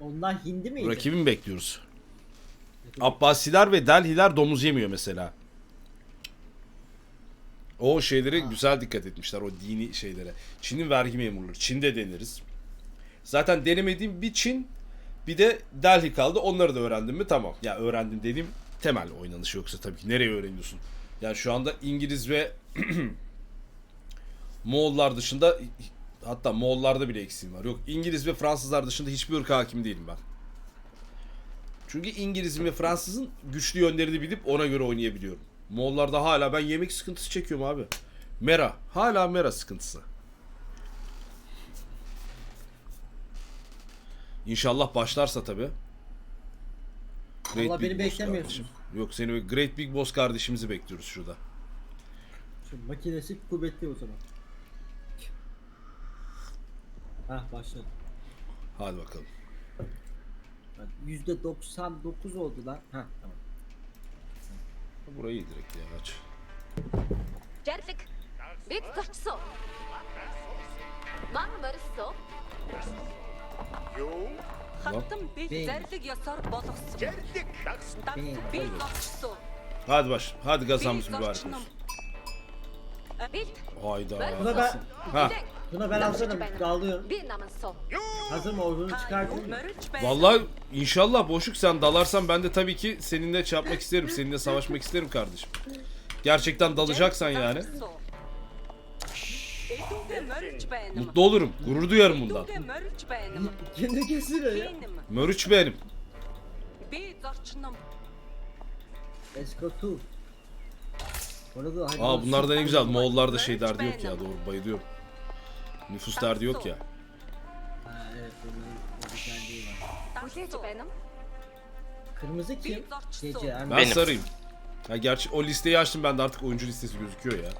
Onlar hindi miydi? Rakibi mi bekliyoruz? Abbasiler ve Delhiler domuz yemiyor mesela. O şeylere güzel dikkat etmişler o dini şeylere. Çin'in vergi memurları. Çin'de deniriz. Zaten denemediğim bir Çin bir de Delhi kaldı. Onları da öğrendim mi tamam. Ya öğrendim dediğim temel oynanış yoksa tabii ki nereye öğreniyorsun? Yani şu anda İngiliz ve Moğollar dışında hatta Moğollarda bile eksiğim var. Yok İngiliz ve Fransızlar dışında hiçbir ırka hakim değilim ben. Çünkü İngiliz'in ve Fransız'ın güçlü yönlerini bilip ona göre oynayabiliyorum. Moğollarda hala ben yemek sıkıntısı çekiyorum abi. Mera. Hala mera sıkıntısı. İnşallah başlarsa tabi. Vallahi beni beklemiyorsunuz. Yok seni Great Big Boss kardeşimizi bekliyoruz şurada. Şu makinesi kuvvetli o zaman. Hah başladı. Hadi bakalım. Bak, Yüzde 99 oldu lan. Hah tamam. Burayı direkt ya aç. Gentlik. Big touch so. Man marısso. Yo. Hattım bir Beyin. dertlik yasar balıksın. Geldik. Beyin. Dansı bir bakçısı. Hadi baş. Hadi gazamız mübarek olsun. Bilt. Hayda. Ben Ha. Tuna ben hazırım. Dalıyorum. Hazır mı? Ordunu çıkartayım? Vallahi inşallah boşluk sen dalarsan ben de tabii ki seninle şey isterim. Seninle savaşmak isterim kardeşim. Gerçekten dalacaksan yani. Mutlu olurum. Gurur duyarım bundan. Kendi kesiliyor ya. Mörüç benim. Eskotu. Aa bunlar da ne güzel. Moğollarda şey derdi yok ya doğru bayılıyorum. Nüfus derdi yok ya. Ha evet Kırmızı kim? Gece. Ben Benim. sarayım. Ha, gerçi o listeyi açtım ben de artık oyuncu listesi gözüküyor ya.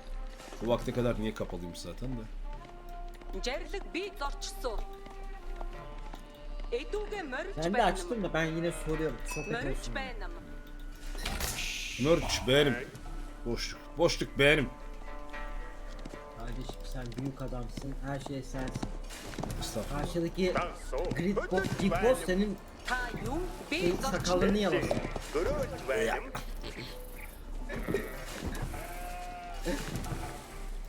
Bu vakte kadar niye kapalıymış zaten de. Ben de açtım da ben yine soruyorum. Sohbet Mörüç benim. Mörç benim. Boşluk. Boşluk benim kardeşim sen büyük adamsın. Her şey sensin. Estağfurullah. Karşıdaki Grid Boss, Big Boss senin şey, sakalını yalasın.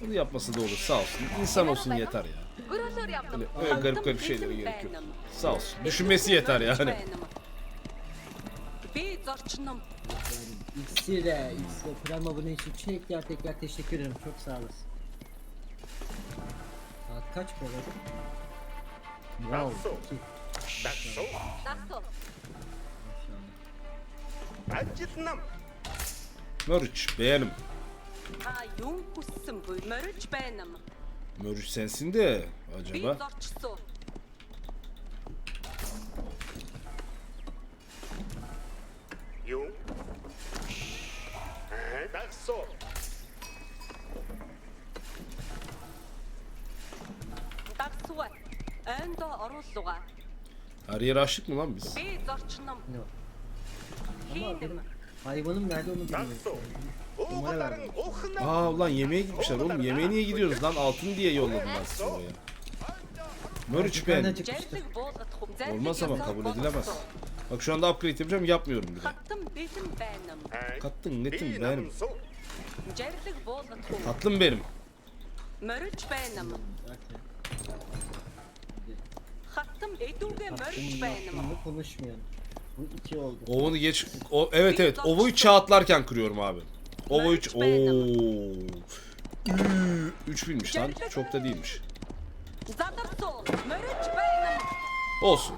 Bunu yapması da olur sağ olsun. İnsan olsun yeter ya. Öyle, öyle garip garip şeylere gerek yok. Sağ olsun. Düşünmesi yeter yani. İksire, İksire, Prima bunun için tekrar tekrar teşekkür ederim. Çok sağ olasın. Kaç böyle? Wow. Dakso. Dakso. Acıtnam. Mörüç beğenim. Ayun kusun bu. Mörüç beğenim. Mörüç sensin de acaba. Yun. Dakso. Her yer açlık mı lan biz? Ne var? Ama benim hayvanım nerede onu bilmiyorum. Numara verdim. Aa ulan yemeğe gitmişler oğlum. Yemeğe niye gidiyoruz lan? Altın diye yolladım ben sizi oraya. Mörüç ben. Olmaz ama kabul edilemez. Bak şu anda upgrade yapacağım yapmıyorum bile. Kattın netim benim. Tatlım benim. Mörüç benim baktım Bunu konuşmuyorum. Bu iki oldu. Ovunu geç... O, evet evet. Ovo'yu çağatlarken kırıyorum abi. Ovo 3... Ooo. 3 lan. Çok da değilmiş. Olsun.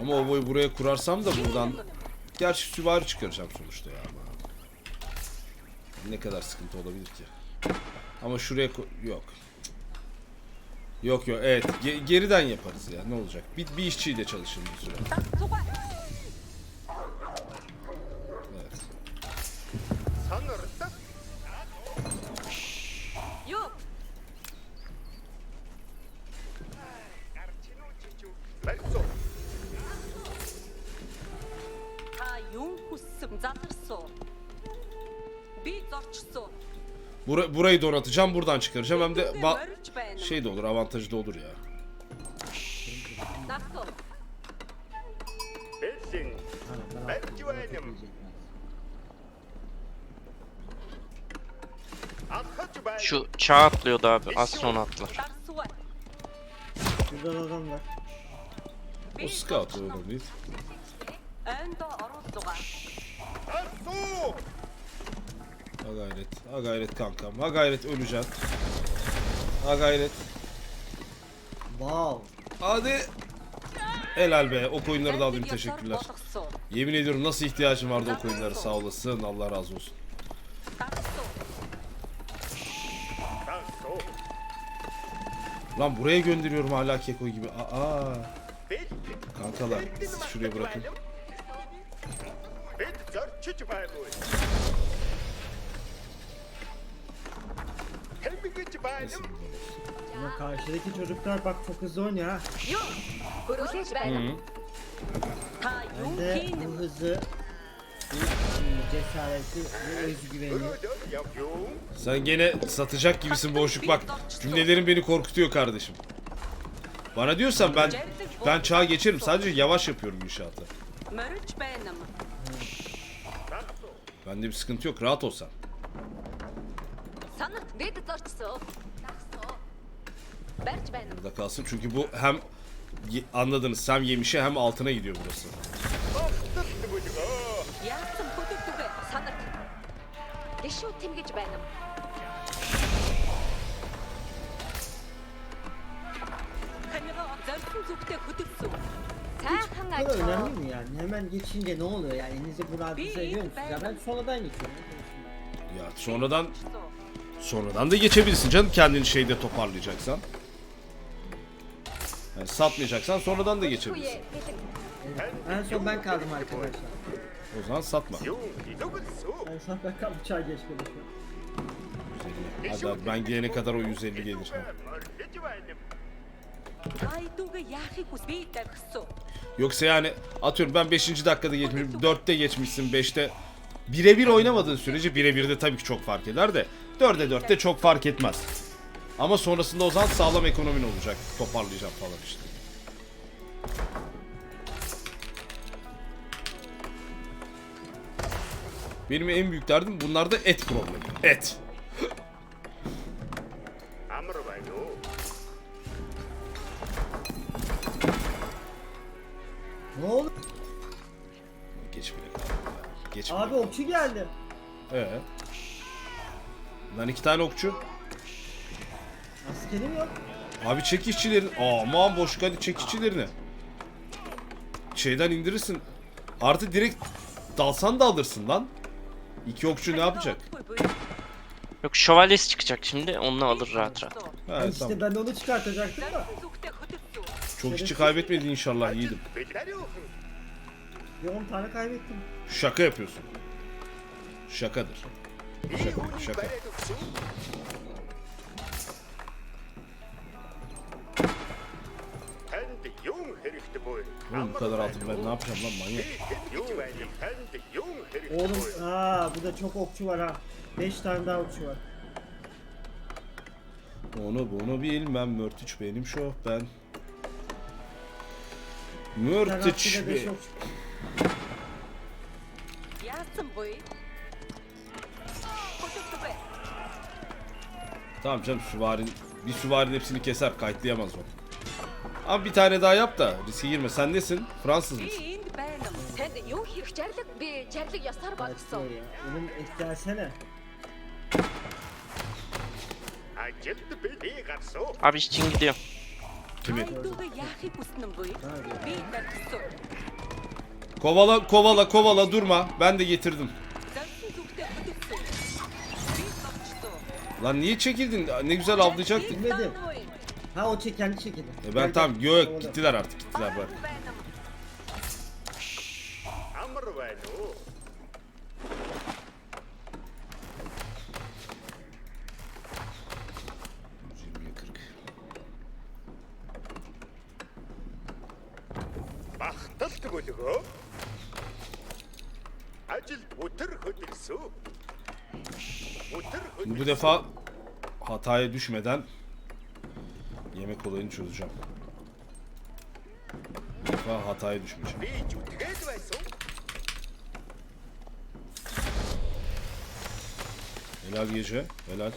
Ama Ovo'yu buraya kurarsam da buradan... Gerçi süvari çıkaracağım sonuçta ya. Ne kadar sıkıntı olabilir ki? Ama şuraya yok. Yok yok evet Ge- geriden yaparız ya ne olacak. Bir, bir işçiyle çalışın bir süre. Evet. Bura- burayı donatacağım buradan çıkıracağım hem de şey de olur, avantajı da olur ya. Şu çağ atlıyordu abi. Az atlar. Burada adam var. O scout olabilir. Ha gayret. Ha gayret kankam. Ha gayret öleceksin. Ha gayret. Wow. Hadi. Helal be. O koyunları da alayım teşekkürler. Yemin ediyorum nasıl ihtiyacım vardı o koyunlara sağ olasın. Allah razı olsun. Lan buraya gönderiyorum hala keko gibi. Aa. Kankalar siz şuraya bırakın. Şey. Şey. Ama karşıdaki çocuklar bak çok hızlı oynuyor ha. Hı. Ben de bu hızı, cesareti ve özgüveni Sen gene satacak gibisin boşluk bak. Cümlelerin beni korkutuyor kardeşim. Bana diyorsan ben ben çağa geçerim. Sadece yavaş yapıyorum inşaatı. Bende bir sıkıntı yok. Rahat ol sen. Санарт бид зорчсон. Дагсуу. Барьж байна. Burada kalsın. Çünkü bu hem ye- anladınız hem yemişe hem altına gidiyor burası. Огтд бүлгөө. Яасан хөдөлгөө. Санарт. Гişүү тэмгэж байна. Таньгаа зорьсон зүгтээ хөдөлсөн. Сайхан Bu da ажил. önemli mi yani? Hemen geçince ne oluyor yani? Elinizi burada Bir- ediyor musunuz? Ya ben sonradan geçiyorum. Ya sonradan Sonradan da geçebilirsin canım kendini şeyde toparlayacaksan. Yani satmayacaksan sonradan da geçebilirsin. En son ben kaldım arkadaşlar. O zaman satma. En son ben kaldım çay geç gelişme. Hadi ben gelene kadar o 150 gelir. Yoksa yani atıyorum ben 5. dakikada geçmişim, 4'te geçmişsin, 5'te birebir oynamadığın sürece birebir de tabii ki çok fark eder de 4'e 4 de çok fark etmez. Ama sonrasında o zaman sağlam ekonomin olacak. Toparlayacağım falan işte. Benim en büyük derdim bunlarda et problemi. Et. ne oldu? Geç bile. Geç bile. Abi okçu geldi. Ee? Lan iki tane okçu. Askerim yok. Abi çek işçilerini. Aman boş hadi çek işçilerini. Şeyden indirirsin. Artı direkt dalsan da alırsın lan. İki okçu ne yapacak? Yok şövalyesi çıkacak şimdi. Onunla alır rahat rahat. Ha, işte tamam. ben de onu çıkartacaktım da. Çok işçi kaybetmedin inşallah yiğidim. Bir 10 tane kaybettim. Şaka yapıyorsun. Şakadır. Şaka, şaka. Bu kadar altın ben ne yapacağım lan manyak. Oğlum aa burada çok okçu var ha. 5 tane daha okçu var. Onu bunu bilmem Mörtüç benim şof ben. Mörtüç bir. Yardım boyu. Tamam canım süvari bir süvari hepsini keser kayıtlayamaz o. Abi bir tane daha yap da riske girme. Sen nesin? Fransız mısın? Oğlum istelsene. Abi için gidiyor. Kimi? Kovala kovala kovala durma. Ben de getirdim. Lan niye çekildin? Ne güzel avlayacaktık. Bilmedim. Ha o çek kendi çekildi. E ben tamam yok gittiler artık gittiler bak. Амар байна уу? Бахталт бүлгөө. Ажил өтөр хөдөлсөн. Bu defa hataya düşmeden yemek olayını çözeceğim. Bu defa hataya düşmeyeceğim. Helal gece. Helal.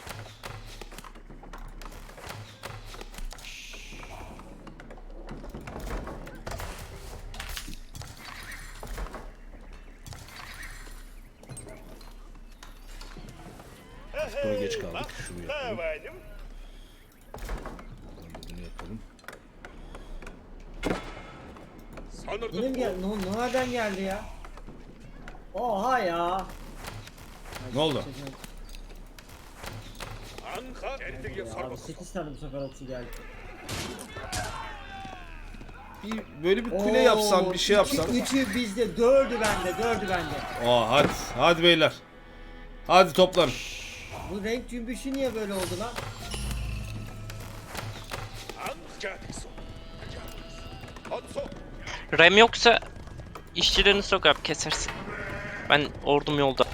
Biz buna geç kaldık. Şunu yapalım. Bunu yapalım. Sanırdım Benim gel, no, nereden geldi ya? Oha ya. Ne oldu? Anka abi, 8 tane bu sefer atışı geldi. Bir, böyle bir kule yapsan, bir şey yapsan. 3'ü bizde, 4'ü bende, 4'ü bende. Aa hadi, hadi beyler. Hadi toplanın. Bu renk cümbüşü niye böyle oldu lan? Rem yoksa işçilerini sok abi kesersin. Ben ordum yolda.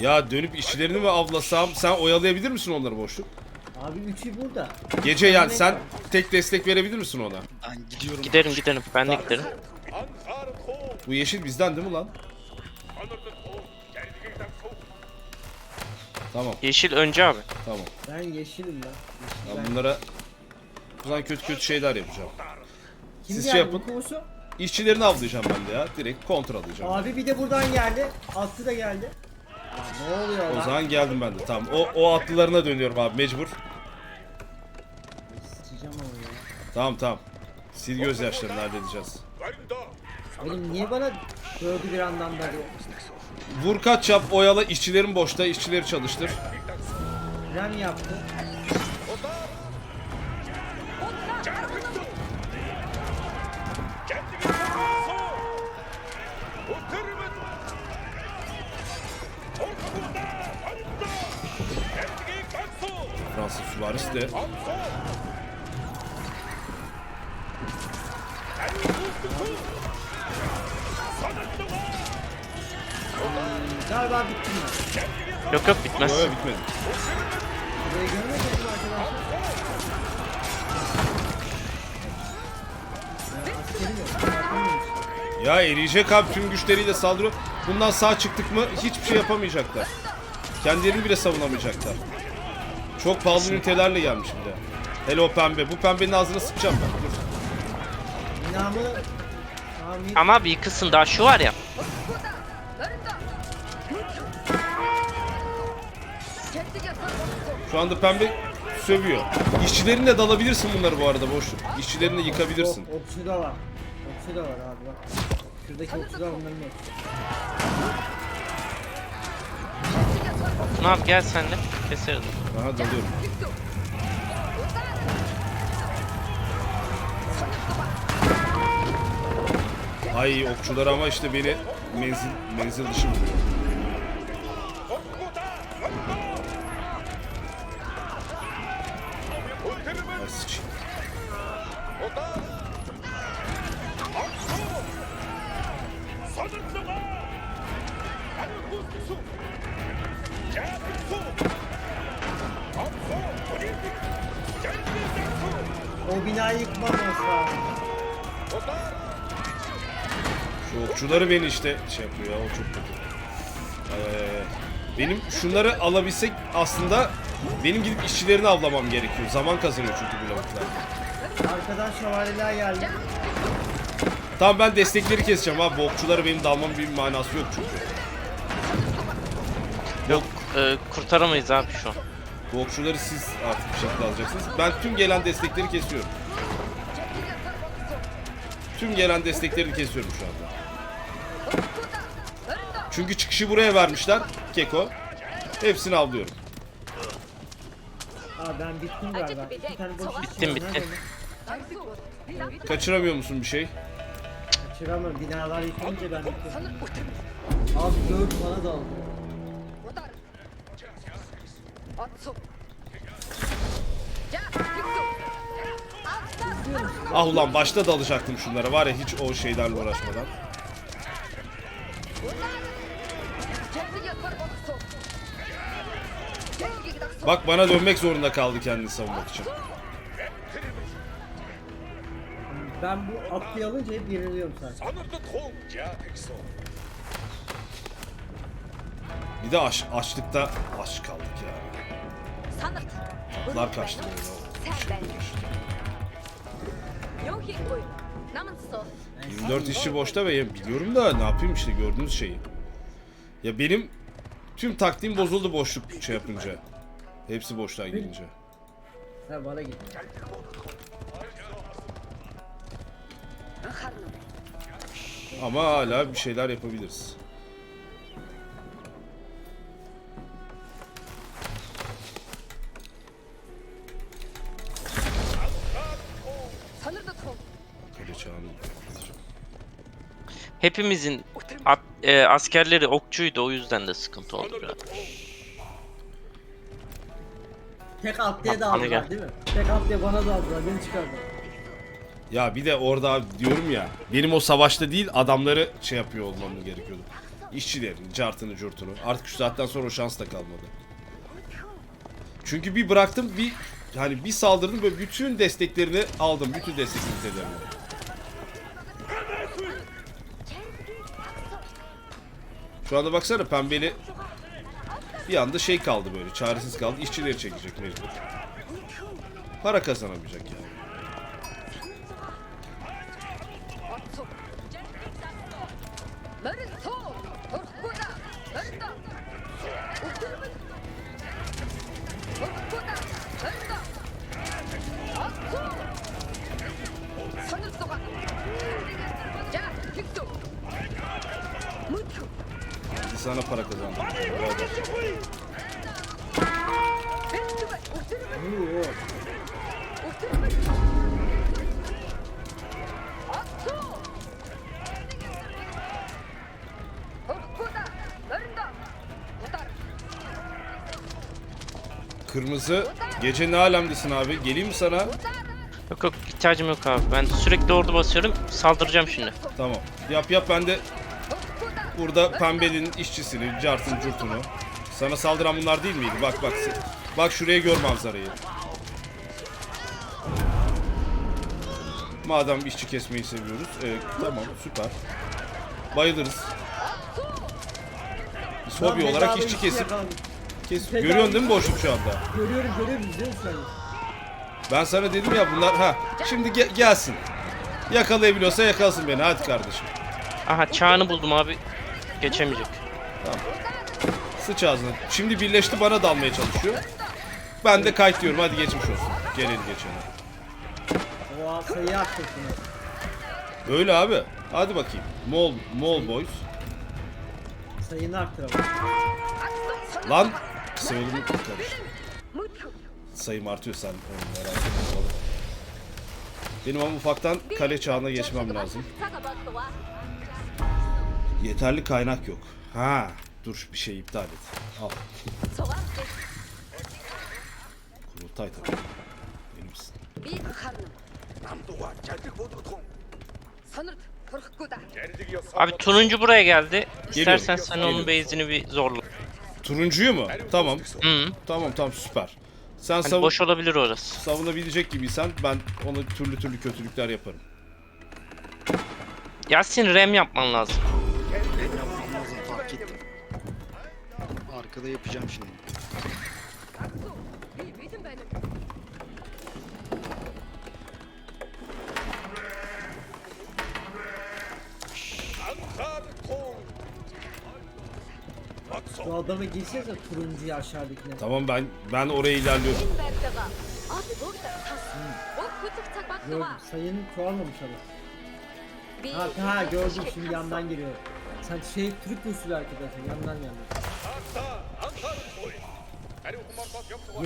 Ya dönüp işçilerini mi avlasam? Sen oyalayabilir misin onları boşluk? Abi üçü burada. Gece yani sen tek destek verebilir misin ona? Ben gidiyorum. Giderim giderim. Ben de giderim. Bu yeşil bizden değil mi lan? Tamam. Yeşil önce abi. Tamam. Ben yeşilim lan. Yeşil ben ben. bunlara buradan kötü kötü şeyler yapacağım. Kim Siz şey yapın. İşçilerini avlayacağım ben de ya. Direkt kontrol alacağım. Abi bir de buradan geldi. Aslı da geldi. Ya ne oluyor O lan? zaman geldim ben de. Tamam. O, o atlılarına dönüyorum abi mecbur. Sıçacağım ama ya. Tamam tamam. Sil gözyaşlarını halledeceğiz. Oğlum niye bana dövdü bir andan da diyor. Vur kaç yap oyala işçilerin boşta işçileri çalıştır. Plan yaptı. Fransız süvarisi de Galiba bitti mi? Yok yok bitmez. Yok bitmedi. Burayı görmediniz mi arkadaşlar? Ya eriyecek abi tüm güçleriyle saldırıyor. Bundan sağ çıktık mı hiçbir şey yapamayacaklar. Kendilerini bile savunamayacaklar. Çok pahalı ünitelerle gelmiş bir de. Hele o pembe. Bu pembenin ağzına sıkacağım ben. Dur. Ama abi yıkılsın daha şu var ya. Şu anda pembe sövüyor. İşçilerinle dalabilirsin bunları bu arada boşluk. İşçilerini yıkabilirsin. Ok, okçu da var. Okçu da var abi bak. Şuradaki okçu da hepsi. Ne yap gel sen de. Keseriz. Aha dalıyorum. Ay okçular ama işte beni menzil menzil dışı vuruyor. Ay sıçayım. O binayı yıkmam olsa. Şu okçuları beni işte şey yapıyor ya o çok kötü. Ee, benim şunları alabilsek aslında benim gidip işçilerini avlamam gerekiyor. Zaman kazanıyor çünkü bu lavuklar. Arkadan şövalyeler geldi. Tamam ben destekleri keseceğim abi. Bu okçuları benim dalmamın bir manası yok çünkü. Yok e, kurtaramayız abi şu an. Bu okçuları siz artık bir şekilde alacaksınız. Ben tüm gelen destekleri kesiyorum. Tüm gelen destekleri kesiyorum şu anda. Çünkü çıkışı buraya vermişler. Keko. Hepsini avlıyorum. Aa ben bittim galiba. İki tane boş iş Bittin, Kaçıramıyor musun bir şey? Kaçıramam. Binalar yıkılınca ben bittim. Abi dört bana daldı. Ah ulan başta dalacaktım şunlara var ya hiç o şeylerle uğraşmadan. Bak bana dönmek zorunda kaldı kendini savunmak için. Ben bu atlıyı alınca hep yeniliyorum sanki. Bir de aç, açlıkta aç kaldık ya. Sanat. Kaçtı böyle. o şey 24 işçi boşta ve ya biliyorum da ne yapayım işte gördüğünüz şeyi. Ya benim tüm taktiğim bozuldu boşluk şey yapınca. Hepsi boşluğa girince. Sen bana git. Ama hala bir şeyler yapabiliriz. Hepimizin at, e, askerleri okçuydu o yüzden de sıkıntı oldu biraz. Tek atlıya da aldılar değil mi? Tek atlıya bana da aldılar beni çıkardılar. Ya bir de orada abi diyorum ya benim o savaşta değil adamları şey yapıyor olmam gerekiyordu. İşçilerin, cartını, curtunu. Artık şu saatten sonra o şans da kalmadı. Çünkü bir bıraktım bir hani bir saldırdım böyle bütün desteklerini aldım. Bütün destek ünitelerini. Şu anda baksana pembeli bir anda şey kaldı böyle çaresiz kaldı. İşçileri çekecek mecbur. Para kazanamayacak yani. efsane para kazandım. Kırmızı gece ne alemdesin abi? Geleyim mi sana? Yok yok ihtiyacım yok abi. Ben sürekli ordu basıyorum. Saldıracağım şimdi. Tamam. Yap yap ben de burada pembelinin işçisini, cartın curtunu. Sana saldıran bunlar değil miydi? Bak bak. Bak şuraya gör manzarayı. Madem işçi kesmeyi seviyoruz. e, tamam süper. Bayılırız. Biz hobi olarak işçi işçi kesip yakaladım. kes. Bedava Görüyorsun değil mi boşluk şu anda? Görüyorum görüyorum an. Ben sana dedim ya bunlar ha. Şimdi ge- gelsin. Yakalayabiliyorsa yakalasın beni hadi kardeşim. Aha çağını buldum abi. Geçemeyecek. Sıç ağzına. Şimdi birleşti bana dalmaya çalışıyor. Ben de kayıt diyorum hadi geçmiş olsun. Geleni geçeni. O sayıyı arttır şunu. Öyle abi. Hadi bakayım. Mol, Mol Boys. Sayını arttır ama. Lan. 무투 Sayım artıyor sen onu merak etme. Benim ama ufaktan kale çağına geçmem lazım. Yeterli kaynak yok. Ha, dur bir şey iptal et. Al. Kurultay tabii. Benimsin. Би Abi turuncu buraya geldi. İstersen sen onun base'ini bir zorla. Turuncuyu mu? Tamam. Hı. Tamam tamam süper. Sen Hani savun boş olabilir orası. savunabilecek gibiysen ben ona türlü türlü kötülükler yaparım. Yasin rem yapman lazım. dakikada yapacağım şimdi. Bu adama gireceğiz ya turuncuyu aşağıdakine. Tamam ben ben oraya ilerliyorum. Gördüm sayını çoğalmamış adam. Ha, ha gördüm şimdi yandan giriyor. Sen şey Türk usulü arkadaşlar yandan yandan.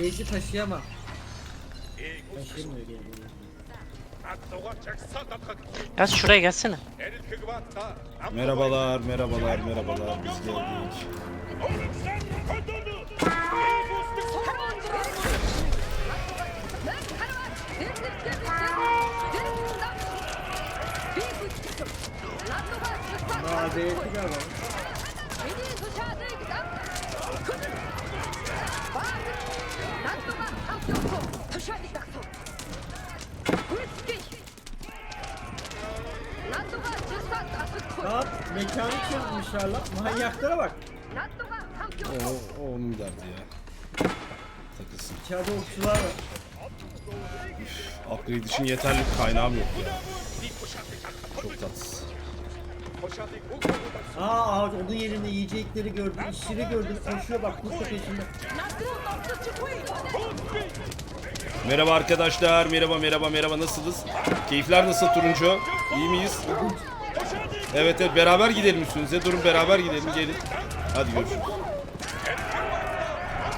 Yeşil taşıyamam. Taşıyamıyor geri. Şuraya gelsene. Merhabalar, merhabalar, merhabalar. Biz geldik. Aa, değişik ama. Lan. Manyaklara bak. O, o onun derdi ya. Takılsın. İçeride okçular var. Upgrade için yeterli kaynağım yok ya. Çok tatsız. Aa ağaç onun yerinde yiyecekleri gördüm. işçileri gördüm. Koşuyor bak kurt da peşinde. Merhaba arkadaşlar. Merhaba merhaba merhaba nasılsınız? Keyifler nasıl turuncu? İyi miyiz? Evet evet beraber gidelim üstünüze. Durun beraber gidelim gelin. Hadi görüşürüz.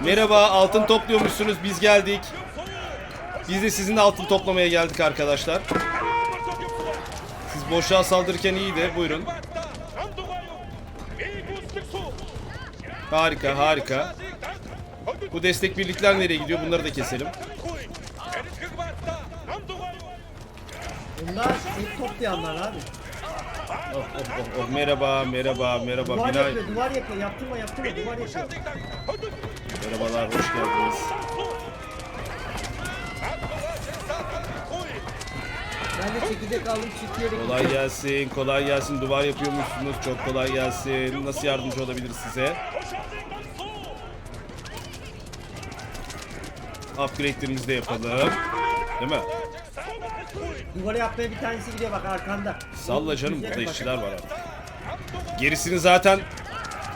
Merhaba altın topluyormuşsunuz biz geldik. Biz de sizin de altın toplamaya geldik arkadaşlar. Siz boşluğa saldırırken iyiydi buyurun. Harika harika. Bu destek birlikler nereye gidiyor bunları da keselim. Bunlar et toplayanlar abi. Oh, oh, oh, oh. Merhaba, merhaba, merhaba. Duvar Binay. yapıyor, duvar yapıyor. Yaptırma, yaptırma, duvar yapıyor. Merhabalar, hoş geldiniz. Ben de çekirdek aldım, çiftliğe Kolay gelsin, kolay gelsin. Duvar yapıyormuşsunuz. Çok kolay gelsin. Nasıl yardımcı olabiliriz size? Upgrade'lerimizi de yapalım. Değil mi? Duvara yapmaya bir tanesi gidiyor bak arkanda. Salla canım, burada işçiler var artık. Gerisini zaten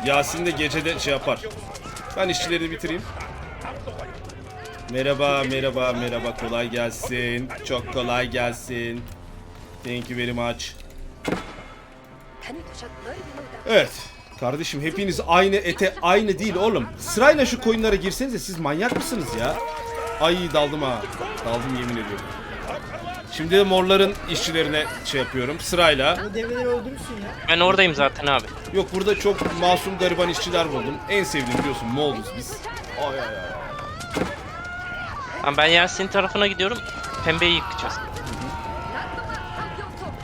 Yasin de gecede şey yapar. Ben işçileri bitireyim. Merhaba, merhaba, merhaba. Kolay gelsin. Çok kolay gelsin. Thank you very much. Evet. Kardeşim hepiniz aynı ete aynı değil oğlum. Sırayla şu koyunlara girsenize siz manyak mısınız ya? Ay daldım ha. Daldım yemin ediyorum. Şimdi de morların işçilerine şey yapıyorum sırayla. Bu devreleri öldürürsün ya. Ben oradayım zaten abi. Yok burada çok masum gariban işçiler buldum. En sevdiğim biliyorsun Moğoluz biz. Ay ay ay. Lan ben Yasin tarafına gidiyorum. Pembeyi yıkacağız.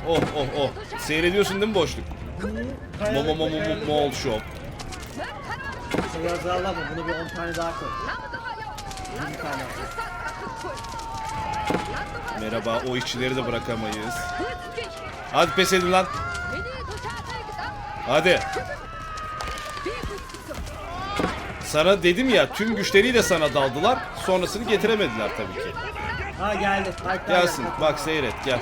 Oh oh oh. Seyrediyorsun değil mi boşluk? Mo mo mo mo mo Moğol Show. Şey azarlama, bunu bir 10 tane daha koy. 20 tane. Merhaba o işçileri de bırakamayız. Hadi pes edin lan. Hadi. Sana dedim ya tüm güçleriyle sana daldılar. Sonrasını getiremediler tabii ki. Ha geldi. Gelsin bak seyret gel.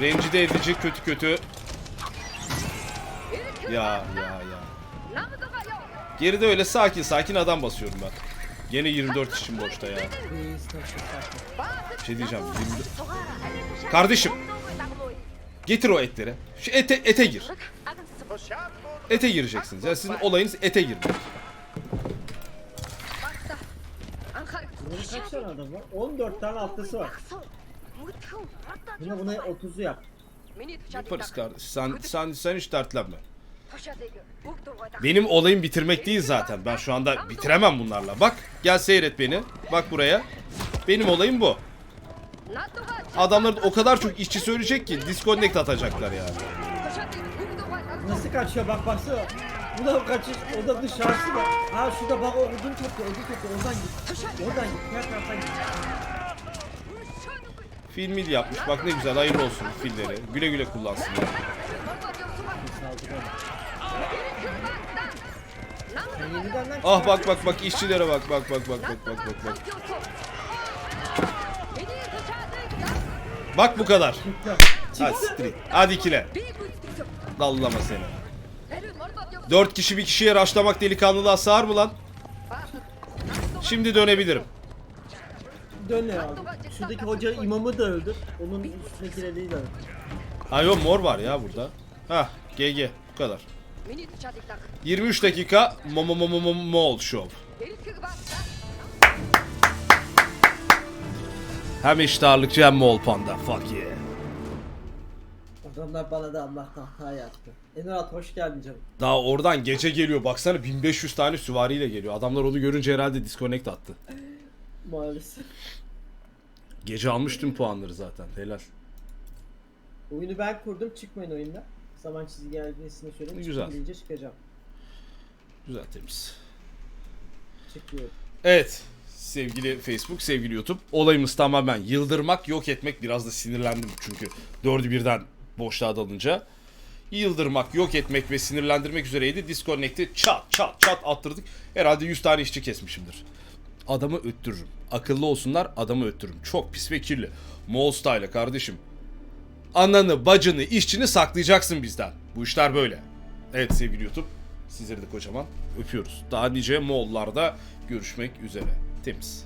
Rencide edici kötü kötü. Ya ya ya. Geride öyle sakin sakin adam basıyorum ben. Gene 24 için boşta ya. Bir şey diyeceğim. 24 Kardeşim getir o etleri. Şu ete ete gir. Ete gireceksiniz. Yani sizin olayınız ete girmek. Bunun kaç tane adam var? 14 tane haftası var. Buna buna 30'u yap. Yaparız kardeş. Sen sen sen hiç dertlenme. Benim olayım bitirmek değil zaten. Ben şu anda bitiremem bunlarla. Bak gel seyret beni. Bak buraya. Benim olayım bu. Adamların o kadar çok işçi söyleyecek ki disconnect atacaklar yani. Nasıl kaçıyor bak baksana. Bu da kaçış, o da dışarısı da. Ha şurada bak o odun topluyor, odun topluyor. Oradan git. Oradan git, diğer taraftan git. Fil mil yapmış. Bak ne güzel hayırlı olsun filleri. Güle güle kullansınlar. Ah bak bak bak işçilere bak bak bak bak bak bak bak bak. Bak bu kadar. Hadi street. Hadi ikile. Dallama seni. Dört kişi bir kişiye raşlamak delikanlılığa sığar mı lan? Şimdi dönebilirim. dön ya. Şuradaki hoca imamı da öldür. Onun üstündekileri de öldür. Ha yok mor var ya burada. Hah GG bu kadar. 23 dakika mo mo mo mo mo Moğol Show. Hem eşit ağırlıkçı hem Moğol Panda. Fuck yeah. Adamlar bana da Allah'tan hata yaptı. Enurat hoş geldin canım. Daha oradan gece geliyor. Baksana 1500 tane süvariyle geliyor. Adamlar onu görünce herhalde disconnect attı. Maalesef. Gece almış tüm puanları zaten. Helal. Oyunu ben kurdum çıkmayın oyundan. Zaman çizgi gelmesini söyleyeyim. Güzel. Çıkın deyince çıkacağım. Güzel temiz. Çıkıyorum. Evet. Sevgili Facebook, sevgili YouTube. Olayımız tamamen yıldırmak, yok etmek. Biraz da sinirlendim çünkü dördü birden boşluğa dalınca. yıldırmak, yok etmek ve sinirlendirmek üzereydi. Disconnect'i çat çat çat attırdık. Herhalde 100 tane işçi kesmişimdir. Adamı öttürürüm. Akıllı olsunlar adamı öttürürüm. Çok pis ve kirli. Moğol style kardeşim. Ananı, bacını, işçini saklayacaksın bizden. Bu işler böyle. Evet sevgili YouTube. Sizleri de kocaman öpüyoruz. Daha nice Moğollarda görüşmek üzere. Temiz.